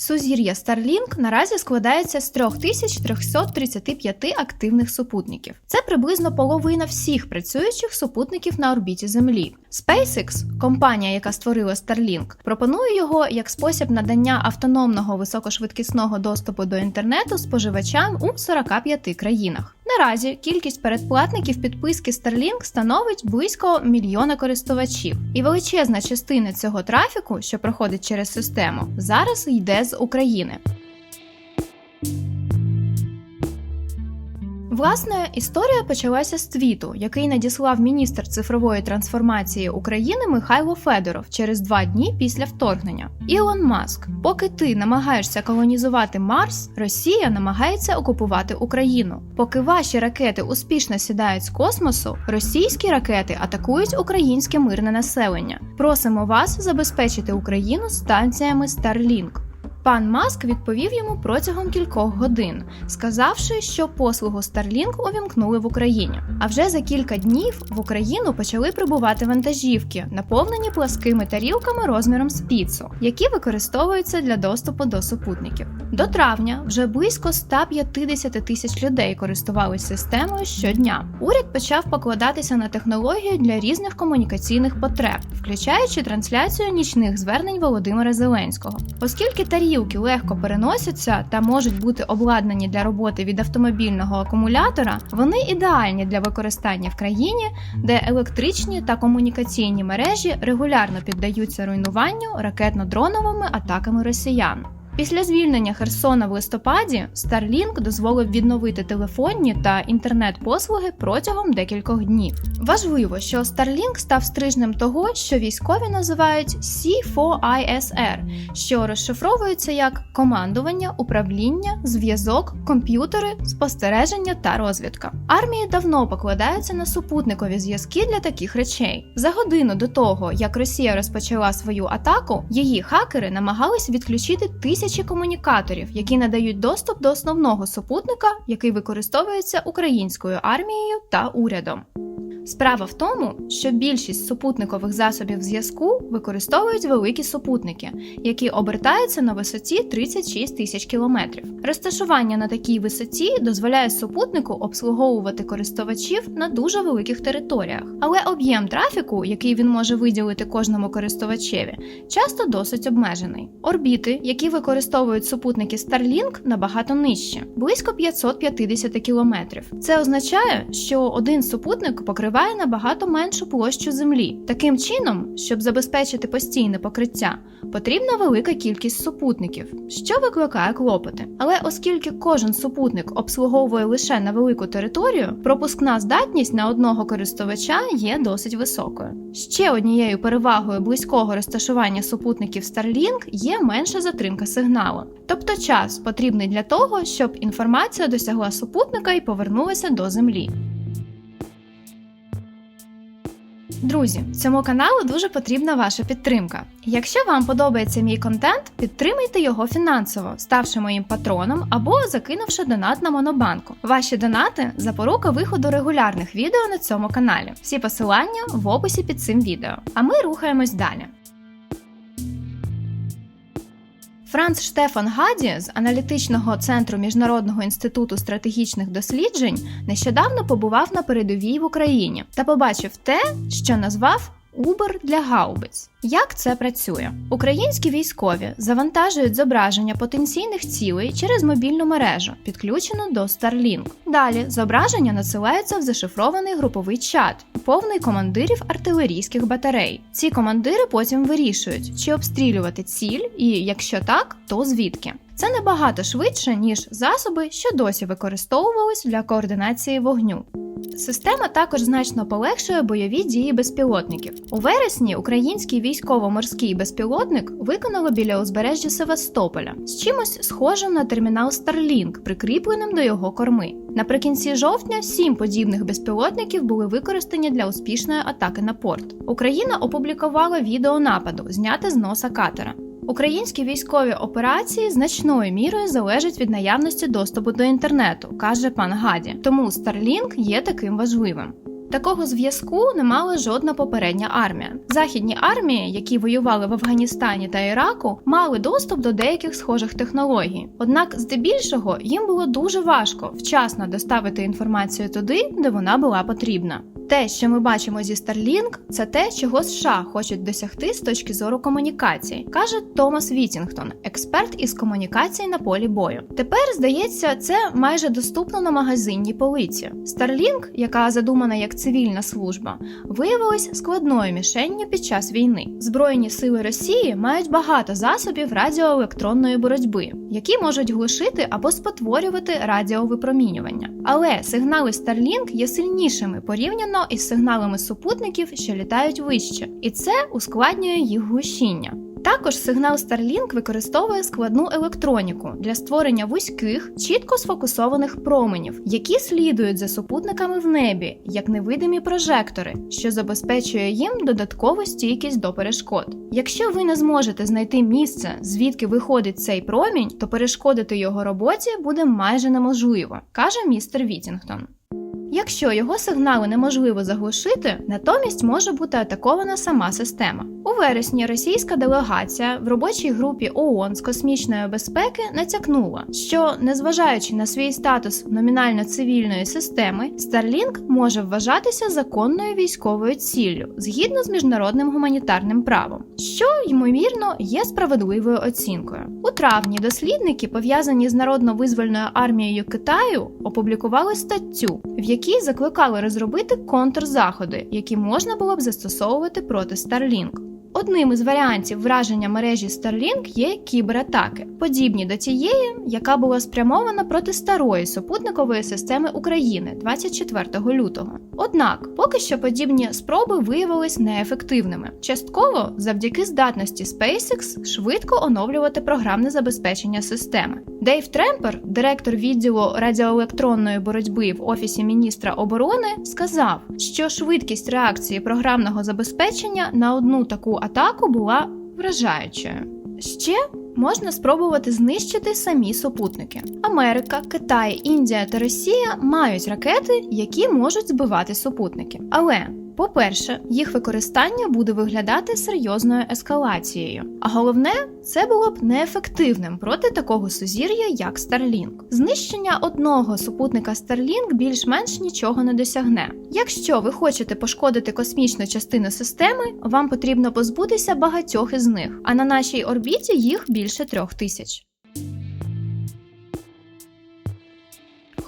Сузір'я Starlink наразі складається з 3335 активних супутників. Це приблизно половина всіх працюючих супутників на орбіті Землі. SpaceX, компанія, яка створила Starlink, пропонує його як спосіб надання автономного високошвидкісного доступу до інтернету споживачам у 45 країнах. Наразі кількість передплатників підписки Starlink становить близько мільйона користувачів, і величезна частина цього трафіку, що проходить через систему, зараз йде з України. Власне, історія почалася з твіту, який надіслав міністр цифрової трансформації України Михайло Федоров через два дні після вторгнення. Ілон Маск, поки ти намагаєшся колонізувати Марс, Росія намагається окупувати Україну. Поки ваші ракети успішно сідають з космосу, російські ракети атакують українське мирне населення. Просимо вас забезпечити Україну станціями Starlink. Пан Маск відповів йому протягом кількох годин, сказавши, що послугу Starlink увімкнули в Україні. А вже за кілька днів в Україну почали прибувати вантажівки, наповнені пласкими тарілками розміром з піцу, які використовуються для доступу до супутників. До травня вже близько 150 тисяч людей користувалися системою щодня. Уряд почав покладатися на технологію для різних комунікаційних потреб, включаючи трансляцію нічних звернень Володимира Зеленського, оскільки тарілки легко переносяться та можуть бути обладнані для роботи від автомобільного акумулятора, вони ідеальні для використання в країні, де електричні та комунікаційні мережі регулярно піддаються руйнуванню ракетно-дроновими атаками росіян. Після звільнення Херсона в листопаді Starlink дозволив відновити телефонні та інтернет-послуги протягом декількох днів. Важливо, що Starlink став стрижнем того, що військові називають C4ISR, що розшифровується як командування, управління, зв'язок, комп'ютери, спостереження та розвідка. Армії давно покладаються на супутникові зв'язки для таких речей. За годину до того, як Росія розпочала свою атаку, її хакери намагались відключити тисячі комунікаторів, які надають доступ до основного супутника, який використовується українською армією та урядом. Справа в тому, що більшість супутникових засобів зв'язку використовують великі супутники, які обертаються на висоті 36 тисяч кілометрів. Розташування на такій висоті дозволяє супутнику обслуговувати користувачів на дуже великих територіях, але об'єм трафіку, який він може виділити кожному користувачеві, часто досить обмежений. Орбіти, які використовують супутники Starlink, набагато нижче близько 550 кілометрів. Це означає, що один супутник покриває набагато меншу площу Землі. Таким чином, щоб забезпечити постійне покриття, потрібна велика кількість супутників, що викликає клопоти. Але оскільки кожен супутник обслуговує лише на велику територію, пропускна здатність на одного користувача є досить високою. Ще однією перевагою близького розташування супутників Starlink є менша затримка сигналу, тобто час потрібний для того, щоб інформація досягла супутника і повернулася до Землі. Друзі, цьому каналу дуже потрібна ваша підтримка. Якщо вам подобається мій контент, підтримайте його фінансово, ставши моїм патроном або закинувши донат на монобанку. Ваші донати запорука виходу регулярних відео на цьому каналі. Всі посилання в описі під цим відео. А ми рухаємось далі. Франц Штефан Гаді з аналітичного центру Міжнародного інституту стратегічних досліджень нещодавно побував на передовій в Україні та побачив те, що назвав Убер для гаубиць. Як це працює? Українські військові завантажують зображення потенційних цілей через мобільну мережу, підключену до Starlink. Далі зображення надсилаються в зашифрований груповий чат, повний командирів артилерійських батарей. Ці командири потім вирішують, чи обстрілювати ціль, і якщо так, то звідки. Це набагато швидше, ніж засоби, що досі використовувались для координації вогню. Система також значно полегшує бойові дії безпілотників. У вересні український військово-морський безпілотник виконали біля узбережжя Севастополя з чимось схожим на термінал Starlink, прикріпленим до його корми. Наприкінці жовтня сім подібних безпілотників були використані для успішної атаки на порт. Україна опублікувала відео нападу, зняте з носа катера. Українські військові операції значною мірою залежать від наявності доступу до інтернету, каже пан Гаді. Тому Starlink є таким важливим. Такого зв'язку не мала жодна попередня армія. Західні армії, які воювали в Афганістані та Іраку, мали доступ до деяких схожих технологій. Однак, здебільшого, їм було дуже важко вчасно доставити інформацію туди, де вона була потрібна. Те, що ми бачимо зі Starlink, це те, чого США хочуть досягти з точки зору комунікацій, каже Томас Вітінгтон, експерт із комунікацій на полі бою. Тепер здається, це майже доступно на магазинній полиці. Starlink, яка задумана як цивільна служба, виявилась складною мішенню під час війни. Збройні сили Росії мають багато засобів радіоелектронної боротьби, які можуть глушити або спотворювати радіовипромінювання. Але сигнали Starlink є сильнішими порівняно із сигналами супутників, що літають вище, і це ускладнює їх глушіння. Також сигнал Starlink використовує складну електроніку для створення вузьких, чітко сфокусованих променів, які слідують за супутниками в небі, як невидимі прожектори, що забезпечує їм додаткову стійкість до перешкод. Якщо ви не зможете знайти місце, звідки виходить цей промінь, то перешкодити його роботі буде майже неможливо, каже містер Вітінгтон. Якщо його сигнали неможливо заглушити, натомість може бути атакована сама система. У вересні російська делегація в робочій групі ООН з космічної безпеки натякнула, що, незважаючи на свій статус номінально цивільної системи, Starlink може вважатися законною військовою ціллю згідно з міжнародним гуманітарним правом, що ймовірно є справедливою оцінкою. У травні дослідники, пов'язані з народно-визвольною армією Китаю, опублікували статтю, в якій закликали розробити контрзаходи, які можна було б застосовувати проти Starlink. Одним із варіантів враження мережі Starlink є кібератаки, подібні до тієї, яка була спрямована проти старої супутникової системи України 24 лютого. Однак, поки що подібні спроби виявились неефективними, частково завдяки здатності SpaceX швидко оновлювати програмне забезпечення системи. Дейв Тремпер, директор відділу радіоелектронної боротьби в офісі міністра оборони, сказав, що швидкість реакції програмного забезпечення на одну таку атаку була вражаючою. Ще можна спробувати знищити самі супутники. Америка, Китай, Індія та Росія мають ракети, які можуть збивати супутники. Але по-перше, їх використання буде виглядати серйозною ескалацією. А головне, це було б неефективним проти такого сузір'я, як Starlink. Знищення одного супутника Starlink більш-менш нічого не досягне. Якщо ви хочете пошкодити космічну частину системи, вам потрібно позбутися багатьох із них, а на нашій орбіті їх більше трьох тисяч.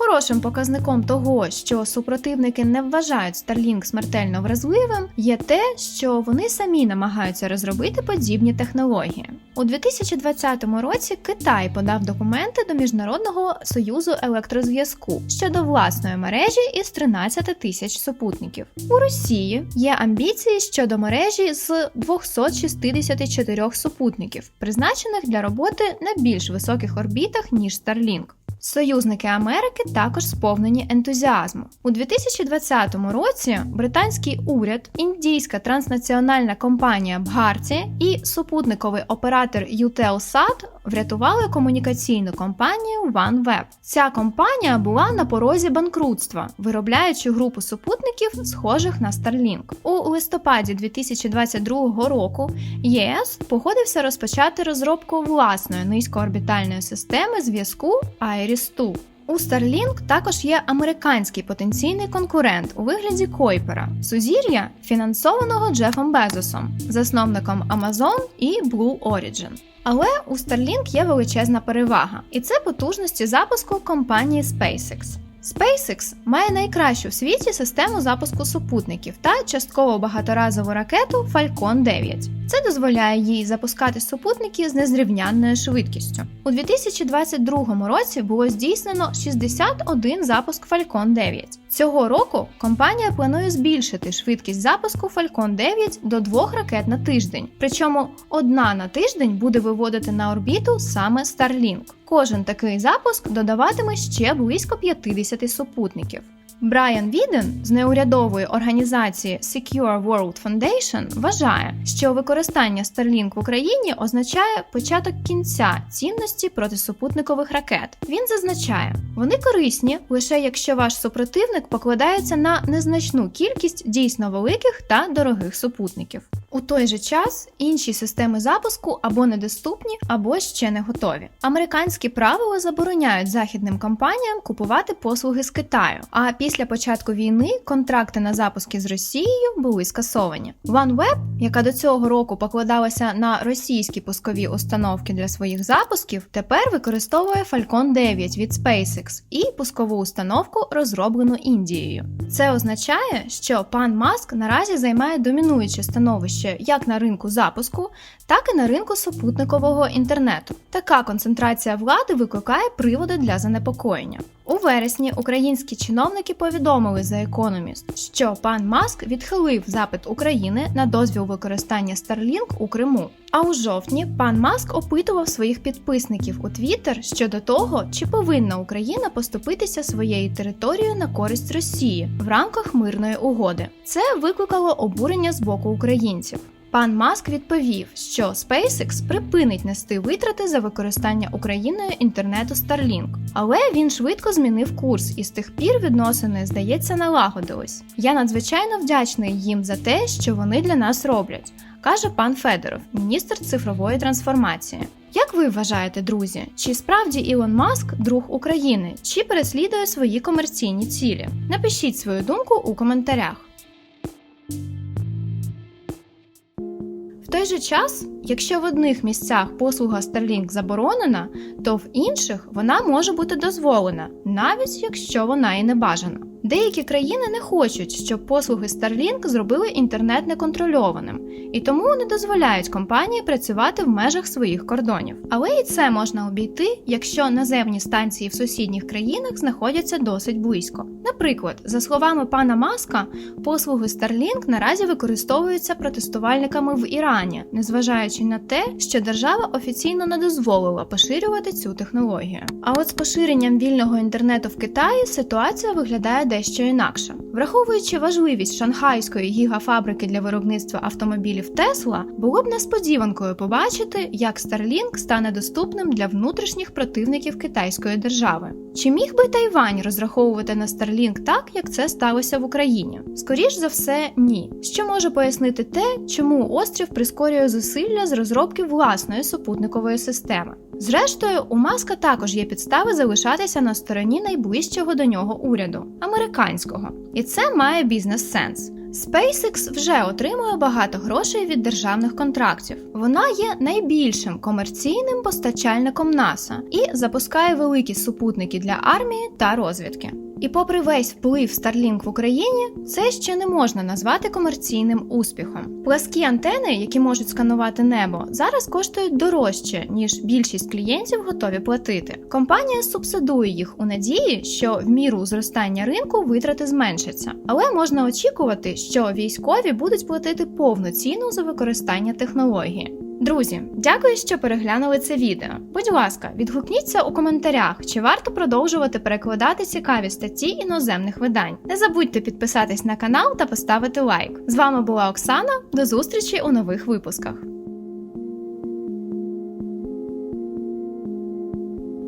Хорошим показником того, що супротивники не вважають Starlink смертельно вразливим, є те, що вони самі намагаються розробити подібні технології. У 2020 році Китай подав документи до Міжнародного союзу електрозв'язку щодо власної мережі із 13 тисяч супутників. У Росії є амбіції щодо мережі з 264 супутників, призначених для роботи на більш високих орбітах ніж Starlink. Союзники Америки також сповнені ентузіазму у 2020 році. Британський уряд, індійська транснаціональна компанія Бгарті і супутниковий оператор Eutelsat врятували комунікаційну компанію OneWeb. Ця компанія була на порозі банкрутства, виробляючи групу супутників, схожих на Starlink. У листопаді 2022 року ЄС погодився розпочати розробку власної низькоорбітальної системи зв'язку IRIS-2. У Starlink також є американський потенційний конкурент у вигляді Койпера, сузір'я, фінансованого Джефом Безосом, засновником Amazon і Blue Origin. Але у Starlink є величезна перевага, і це потужності запуску компанії SpaceX. SpaceX має найкращу в світі систему запуску супутників та частково багаторазову ракету Falcon 9. Це дозволяє їй запускати супутники з незрівнянною швидкістю. У 2022 році було здійснено 61 запуск Falcon 9. Цього року компанія планує збільшити швидкість запуску Falcon 9 до двох ракет на тиждень. Причому одна на тиждень буде виводити на орбіту саме Starlink. Кожен такий запуск додаватиме ще близько 50 супутників. Брайан Віден з неурядової організації Secure World Foundation вважає, що використання Starlink в Україні означає початок кінця цінності протисупутникових ракет. Він зазначає, вони корисні лише якщо ваш супротивник покладається на незначну кількість дійсно великих та дорогих супутників. У той же час інші системи запуску або недоступні, або ще не готові. Американські правила забороняють західним компаніям купувати послуги з Китаю. А після початку війни контракти на запуски з Росією були скасовані. OneWeb, яка до цього року покладалася на російські пускові установки для своїх запусків, тепер використовує Falcon 9 від SpaceX і пускову установку, розроблену Індією. Це означає, що пан Маск наразі займає домінуюче становище як на ринку запуску, так і на ринку супутникового інтернету. Така концентрація влади викликає приводи для занепокоєння. У вересні українські чиновники повідомили за Economist, що пан Маск відхилив запит України на дозвіл використання Starlink у Криму. А у жовтні пан Маск опитував своїх підписників у Твіттер щодо того, чи повинна Україна поступитися своєю територією на користь Росії в рамках мирної угоди. Це викликало обурення з боку українців. Пан Маск відповів, що SpaceX припинить нести витрати за використання Україною інтернету Starlink. Але він швидко змінив курс, і з тих пір відносини, здається, налагодились. Я надзвичайно вдячний їм за те, що вони для нас роблять, каже пан Федоров, міністр цифрової трансформації. Як ви вважаєте, друзі, чи справді Ілон Маск друг України, чи переслідує свої комерційні цілі? Напишіть свою думку у коментарях. Той же час, якщо в одних місцях послуга Starlink заборонена, то в інших вона може бути дозволена, навіть якщо вона і не бажана. Деякі країни не хочуть, щоб послуги Starlink зробили інтернет неконтрольованим, і тому не дозволяють компанії працювати в межах своїх кордонів. Але і це можна обійти, якщо наземні станції в сусідніх країнах знаходяться досить близько. Наприклад, за словами пана Маска, послуги Starlink наразі використовуються протестувальниками в Ірані, незважаючи на те, що держава офіційно не дозволила поширювати цю технологію. А от з поширенням вільного інтернету в Китаї ситуація виглядає дещо інакше. Враховуючи важливість шанхайської гігафабрики для виробництва автомобілів Тесла, було б несподіванкою побачити, як Starlink стане доступним для внутрішніх противників китайської держави. Чи міг би Тайвань розраховувати на Starlink так, як це сталося в Україні? Скоріш за все, ні. Що може пояснити те, чому острів прискорює зусилля з розробки власної супутникової системи? Зрештою, у Маска також є підстави залишатися на стороні найближчого до нього уряду американського, і це має бізнес-сенс. SpaceX вже отримує багато грошей від державних контрактів. Вона є найбільшим комерційним постачальником НАСА і запускає великі супутники для армії та розвідки. І попри весь вплив Starlink в Україні, це ще не можна назвати комерційним успіхом. Пласкі антени, які можуть сканувати небо, зараз коштують дорожче, ніж більшість клієнтів готові платити. Компанія субсидує їх у надії, що в міру зростання ринку витрати зменшаться. Але можна очікувати, що військові будуть платити повну ціну за використання технології. Друзі, дякую, що переглянули це відео. Будь ласка, відгукніться у коментарях, чи варто продовжувати перекладати цікаві статті іноземних видань. Не забудьте підписатись на канал та поставити лайк. З вами була Оксана. До зустрічі у нових випусках.